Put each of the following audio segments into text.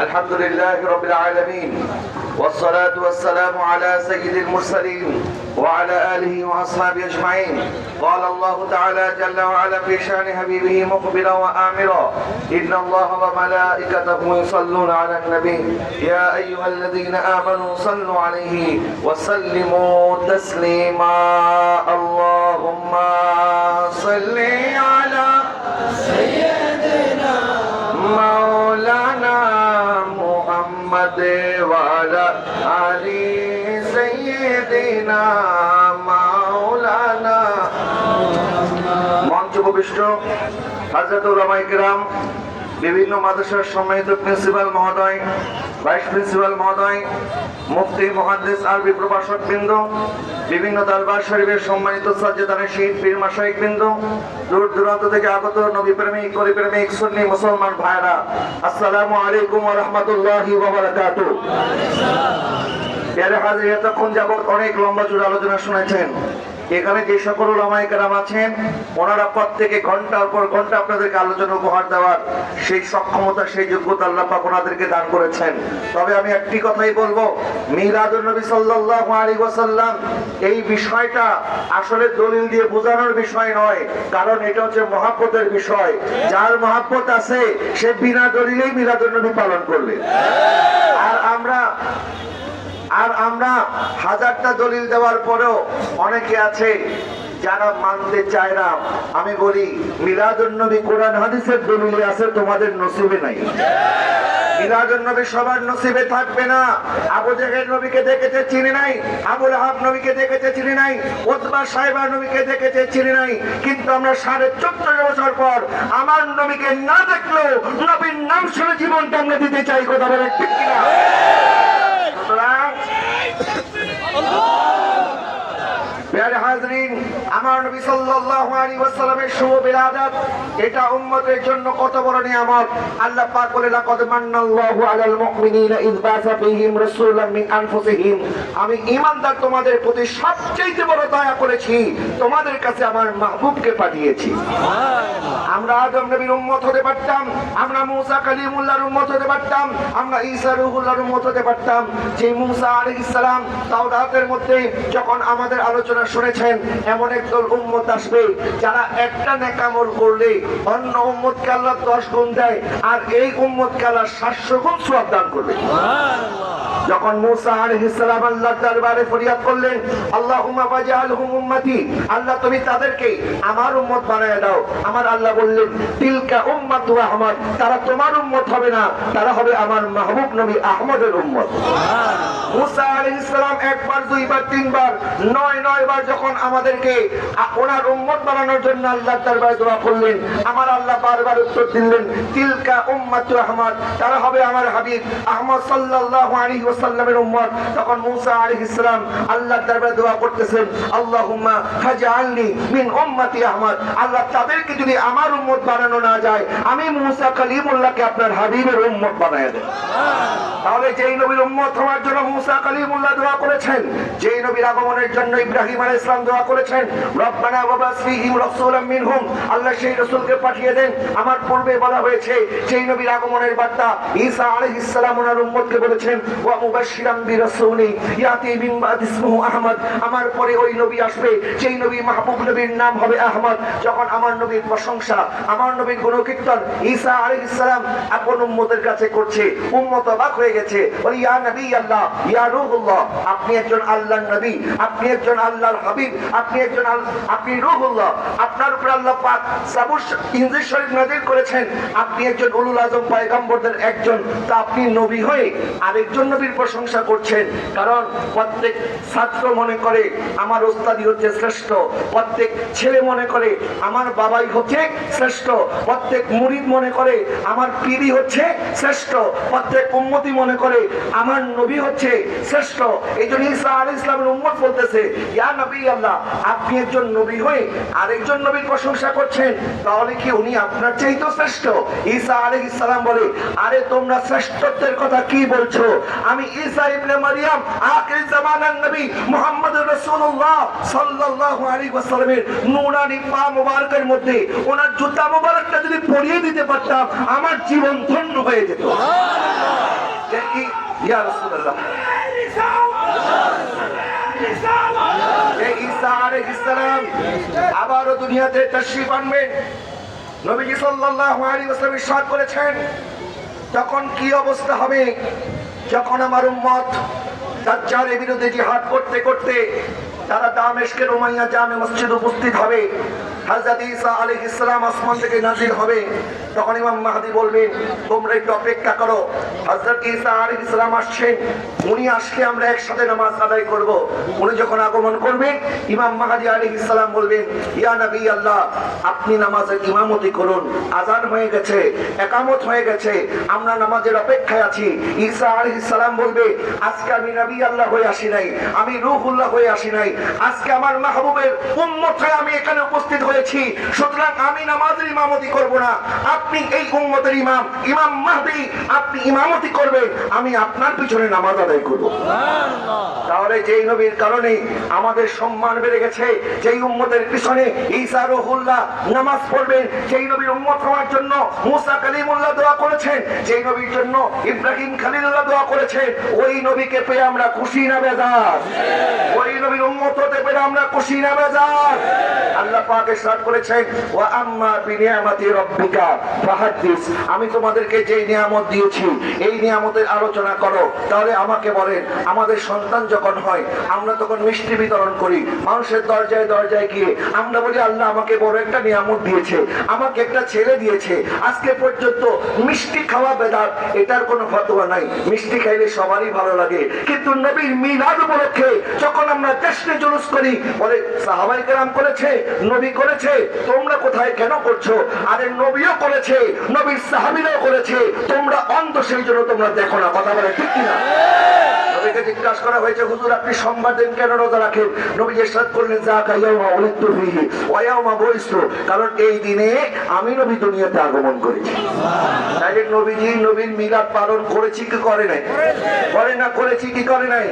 الحمد لله رب العالمين والصلاة والسلام على سيد المرسلين وعلى آله وأصحابه أجمعين. قال الله تعالى جل وعلا في شأن حبيبه مقبلا وآمرا إن الله وملائكته يصلون على النبي. يا أيها الذين آمنوا صلوا عليه وسلموا تسليما. اللهم صل على مولانا আলী সৈয়দিনা মাওলানা। মঞ্চ প্রবিষ্ট হাজরত রামাইকরাম বিভিন্ন মাদ্রাসার সম্মানিত প্রিন্সিপাল মহোদয়, ভাইস প্রিন্সিপাল মহোদয়, মুফতি মহাদ্দেশ আরবি প্রভাষক বৃন্দ, বিভিন্ন দরবার শরীফের সম্মানিত সাজ্জাদানের শহীদ পীর মাসাইক বৃন্দ, দূর দূরান্ত থেকে আগত নবী প্রেমিক করি প্রেমিক, সুন্নি, মুসলমান ভাইরা আসসালামু আলাইকুম রাহমাতুল্লাহি ওয়া বারাকাতুহু। এর হাজির এতক্ষণ যাবত অনেক লম্বা চূড়া আলোচনা শুনেছেন। এখানে যে সকল ওলামাইকারাম আছেন, ওনারা প্রত্যেকে ঘণ্টার পর ঘণ্টা আপনাদেরকে আলোচনা উপহার দেওয়ার সেই সক্ষমতা, সেই যোগ্যতা আল্লাহ পাক ওনাদেরকে দান করেছেন। তবে আমি একটি কথাই বলব মিলাদুল নবী সাল্লাল্লাহু আলাইহি এই বিষয়টা আসলে দলিল দিয়ে বোঝানোর বিষয় নয়, কারণ এটা হচ্ছে মহাব্বতের বিষয়। যার মহাব্বত আছে, সে বিনা দলিলেই মিলাদুল নবী পালন আমরা আর আমরা হাজারটা দলিল দেওয়ার পরেও অনেকে আছে যারা মানতে চায় না। আমি বলি মিলাদুন নবী কোরআন হাদিসের দলিলে আছে, তোমাদের নসিবে নাই। নবীকে দেখেছে, চিনি নাই। নবীকে দেখেছে, চিনি নাই। কিন্তু আমরা সাড়ে পর আমার নবীকে না নবীর নাম শুনে জীবনটা আমরা দিতে চাই, কথা বলে ঠিক কিনা সুতরাং প্যারে হাজরিন আমার নবী সাল্লাল্লাহু আলাইহি ওয়াসাল্লামের শুভ বিলাদাত এটা উম্মতের জন্য কত বড় নিয়ামত। আল্লাহ পাক বলে লাকাদ মান্নাল্লাহু আলাল মুমিনিনা ইয বাসা ফীহিম রাসূলাম মিন আনফুসিহিম। আমি ঈমানদার তোমাদের প্রতি সবচেয়ে বড় দয়া করেছি তোমাদের কাছে আমার মাহবুবকে পাঠিয়েছি। আমরা আদম নবীর উম্মত হতে পারতাম আমরা মুসা কালিমুল্লাহর উম্মত হতে পারতাম আমরা ঈসা রুহুল্লাহর উম্মত হতে পারতাম। যে মুসা আলাইহিস সালাম তাওরাতের মধ্যে যখন আমাদের আলোচনা শুনেছেন, এমন একদল উম্মত আসবে যারা একটা নেকামল করলে অন্য উম্মতকে আল্লাহ দশ গুণ দেয়, আর এই উম্মতকে আল্লাহ সাতশো গুণ সওয়াব দান করবে। যখন মুসা আলাইহিস সালাম আল্লাহর দরবারে ফরিয়াদ করলেন আল্লাহুম্মা উম্মতি আল্লাহ তুমি তাদেরকে আমার উম্মত বানায় দাও। আমার আল্লাহ বললেন তিলকা উম্মাতু আহমদ তারা তোমার উম্মত হবে না তারা হবে আমার মাহবুব নবী আহমদের উম্মত। মুসা আলাইহিস সালাম একবার দুইবার তিনবার নয় নয় বার যখন আমাদেরকে ওনার উম্মত বানানোর জন্য আল্লাহর দরবারে দোয়া করলেন আমার আল্লাহ বারবার উত্তর দিলেন তিলকা উম্মাতু আহমদ তারা হবে আমার হাবিব আহমদ সাল্লাল্লাহু আলাইহি ওয়াসাল্লামের উম্মত, তখন মুসা আলাইহিস সালাম আল্লাহর দরবারে দোয়া করতেছেন, আল্লাহুম্মা ফাজআলনি মিন উম্মতি আহমদ। আল্লাহ তাদেরকে যদি আমার উম্মত বানানো না যায়, আমি মুসা কালিমুল্লাহকে আপনার হাবিবের উম্মত বানায় দেব। তাহলে যেই নবীর উম্মত হওয়ার জন্য মুসা কালিমুল্লাহ দোয়া করেছেন, যেই নবীর আগমনের জন্য ইব্রাহিম আলাইহিস সালাম দোয়া করেছেন, রব্বানা ওয়াবাস ফীহিম রাসূলাম মিনহুম। আল্লাহ সেই রাসূলকে পাঠিয়ে দেন। আমার পূর্বে বলা হয়েছে, যেই নবীর আগমনের বার্তা ঈসা আলাইহিস সালাম ওনার উম্মতকে বলেছেন, ওয়া আমার পরে ওই নবী আসবে নবী মাহবুব নবীর নাম হবে আহমদ। যখন আমার নবীর প্রশংসা, আমার নবীর ঈসা উম্মতের কাছে করছে, উম্মত হয়ে গেছে। নবী আপনি একজন নবী, আপনি একজন আল্লাহর হাবিব, আপনি একজন আপনি আপনার উপর আল্লাহ করেছেন। আপনি একজন একজন। তা আপনি নবী হয়ে আরেকজন নবীর প্রশংসা করছেন। কারণ প্রত্যেক ছাত্র মনে করে আমার ওস্তাদি হচ্ছে শ্রেষ্ঠ। প্রত্যেক ছেলে মনে করে আমার বাবাই হচ্ছে শ্রেষ্ঠ। প্রত্যেক মুরিদ মনে করে আমার পিড়ি হচ্ছে শ্রেষ্ঠ। প্রত্যেক উম্মতি মনে করে আমার নবী হচ্ছে শ্রেষ্ঠ। এই জন্য ঈসা আলী ইসলামের উম্মত বলতেছে, ইয়া নবী আল্লাহ, আপনি একজন নবী হয়ে আরেকজন নবীর প্রশংসা করছেন, তাহলে কি উনি আপনার চাইতো শ্রেষ্ঠ? ঈসা আলী ইসলাম বলে, আরে তোমরা শ্রেষ্ঠত্বের কথা কি বলছো? আমি ঈসা ইবনে মারিয়াম আখির জামানার নবী মুহাম্মদ রাসূলুল্লাহ সাল্লাল্লাহু আলাইহি ওয়াসাল্লামের নূরানি পা মোবারকের মধ্যে ওনার জুতা মোবারকটা যদি পরিয়ে দিতে পারতাম আমার জীবন ধন্য হয়ে যেত। ইয়া রাসূলুল্লাহ। আবারও দুনিয়াতে তাশরীফ আনবেন। নবীজি সাল্লাল্লাহু আলাইহি ওয়াসাল্লাম ইরশাদ করেছেন। তখন কি অবস্থা হবে? যখন আমার উম্মত দাজ্জালের বিরুদ্ধে জিহাদ করতে করতে তারা দামেশকের উমাইয়া জামে মসজিদ উপস্থিত হবে হযরত ঈসা আলাইহিস সালাম আসমান থেকে হবে। তখন ইমাম বলবেন, তোমরা একটু অপেক্ষা করো। হযরত ঈসা আলাইহিস সালাম আসছেন। উনি আসলে আমরা একসাথে নামাজ আদায় করব। উনি যখন আগমন করবেন ইমাম আলাইহিস সালাম বলবেন, ইয়া নবী আল্লাহ, আপনি নামাজের ইমামতি করুন। আজান হয়ে গেছে, একামত হয়ে গেছে, আমরা নামাজের অপেক্ষায় আছি। ঈসা আলাইহিস সালাম বলবে, আজকে আমি নবী আল্লাহ হয়ে আসি নাই, আমি রূহুল্লাহ হয়ে আসি নাই। আজকে আমার মাহবুবের উম্মত হয়ে আমি এখানে উপস্থিত হয়েছি সুতরাং আমি নামাজের ইমামতি করব না। আপনি এই উম্মতের ইমাম ইমাম মাহদি, আপনি ইমামতি করবেন। আমি আপনার পিছনে নামাজ আদায় করব। তাহলে যেই নবীর কারণে আমাদের সম্মান বেড়ে গেছে, যেই উম্মতের পিছনে ঈসা রহুল্লাহ নামাজ পড়বেন, যেই নবীর উম্মত হওয়ার জন্য মুসা কালিমুল্লাহ দোয়া করেছেন, যেই নবীর জন্য ইব্রাহিম খালিলুল্লাহ দোয়া করেছেন, ওই নবীকে পেয়ে আমরা খুশি না বেজার? ওই নবীর উম্মত হতে পেরে আমরা খুশি না বেজার? আল্লাহ পাক ইরশাদ করেছেন আম্মা বিনিয়ামাতি রাব্বিকা, ফাহাদ্দিস, আমি তোমাদেরকে যেই নিয়ামত দিয়েছি, এই নিয়ামতের আলোচনা করো। তাহলে আমাকে বলেন, আমাদের সন্তান যখন হয়, আমরা তখন মিষ্টি বিতরণ করি। মানুষের দরজায় দরজায় গিয়ে আমরা বলি, আল্লাহ আমাকে বড় একটা নিয়ামত দিয়েছে, আমাকে একটা ছেলে দিয়েছে, আজকে পর্যন্ত মিষ্টি খাওয়া বেদাত, এটার কোনো ফতোয়া নাই। মিষ্টি খাইলে সবারই ভালো লাগে। কিন্তু নবীর মিলাদ উপলক্ষে যখন আমরা চেষ্টা জুলুস করি, বলে সাহাবাই কেরাম করেছে নবী করেছে, তোমরা কোথায় কেন করছ? আরে নবীও করেছে, নবীর সাহাবিরাও করেছে, তোমরা অন্ধ, সেই জন্য তোমরা দেখো না। কথা বলে ঠিক কিনা? নবীকে জিজ্ঞাসা করা হয়েছে, হুজুর, আপনি সোমবার দিন কেন রোজা রাখেন? নবী ইরশাদ করলেন, যা কাইয়ামা উলিদতু ফিহি ওয়া ইয়াউমা কারণ এই দিনে আমি নবী দুনিয়াতে আগমন করেছি। তাইলে নবীজি নবীর মিলাদ পালন করেছি কি করে নাই? করে না, করেছি কি করে নাই?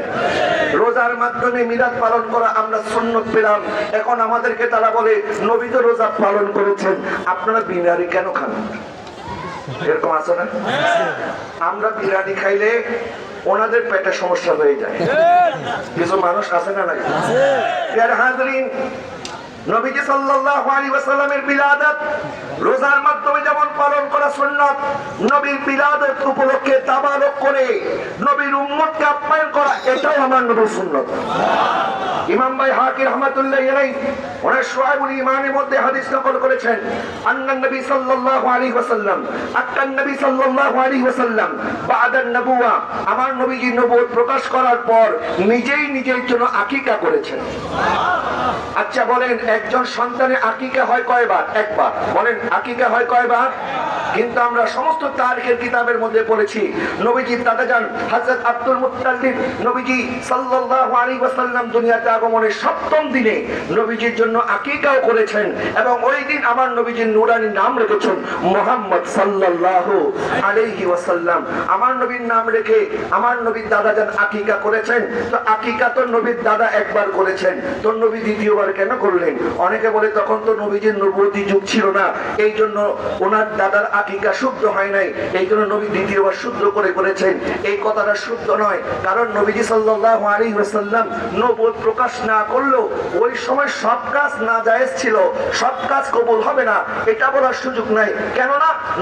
রোজার মাধ্যমে মিলাদ পালন করা আমরা সুন্নত পেলাম। এখন আমাদেরকে তারা বলে, নবী তো রোজা পালন করেছেন, আপনারা বিনারি কেন খান? এরকম আছে না? আমরা বিরিয়ানি খাইলে ওনাদের পেটের সমস্যা হয়ে যায়। কিছু মানুষ আছে না মাধ্যমে যেমন করা সুন্নাত, নবীর বিলাদত উপলক্ষে তাবারক করে নবীর উম্মতকে আপ্যায়ন করা, এটাও আমার নবীর সুন্নাত। ইমাম ভাই হাকির রহমাতুল্লাহ আলাইহি, ওনার শুআইবুল ঈমানের মধ্যে হাদিস নকল করেছেন আন্নান নবী সাল্লাল্লাহু আলাইহি ওয়াসাল্লাম আক্কান নবী সাল্লাল্লাহু আলাইহি ওয়াসাল্লাম, বাদান নবুয়া, আমার নবীজি নবুয়ত প্রকাশ করার পর নিজেই নিজের জন্য আকিকা করেছেন। আচ্ছা বলেন, একজন সন্তানের আকিকা হয় কয়বার? একবার। বলেন, আকিকা হয় কয়বার? কিন্তু আমরা সমস্ত তারিখের কিতাবের মধ্যে পড়েছি। নবীজির দাদা যান, হযরত আব্দুল মুত্তালিব নবীজি সাল্লাল্লাহু আলাইহি ওয়াসাল্লাম দুনিয়াতে আগমনের সপ্তম দিনে নবীজির জন্য আকিকাও করেছেন এবং ওই দিন আমার নবীজির নুরানি নাম রেখেছেন মোহাম্মদ সাল্লাল্লাহু আলাইহি ওয়াসাল্লাম। আমার নবীর নাম রেখে আমার নবীর দাদা যান আকিকা করেছেন। তো আকিকা তো নবীর দাদা একবার করেছেন। তো নবী দ্বিতীয়বার কেন করলেন? অনেকে বলে তখন তো নবীজির নবতী যুগ ছিল না। এই জন্য ওনার দাদার আকিকা শুদ্ধ হয় নাই। এই জন্য নবী দ্বিতীয়বার শুদ্ধ করে করেছেন এই কথাটা শুদ্ধ নয়। কারণ নবীজি সাল্লাল্লাহু আলাইহি ওয়াসাল্লাম নবুয়ত প্রকাশ না করলেও ওই সময় সব কাজ না জায়েজ ছিল। সব কাজ কবুল হবে না। এটা বলার সুযোগ নাই। কেননা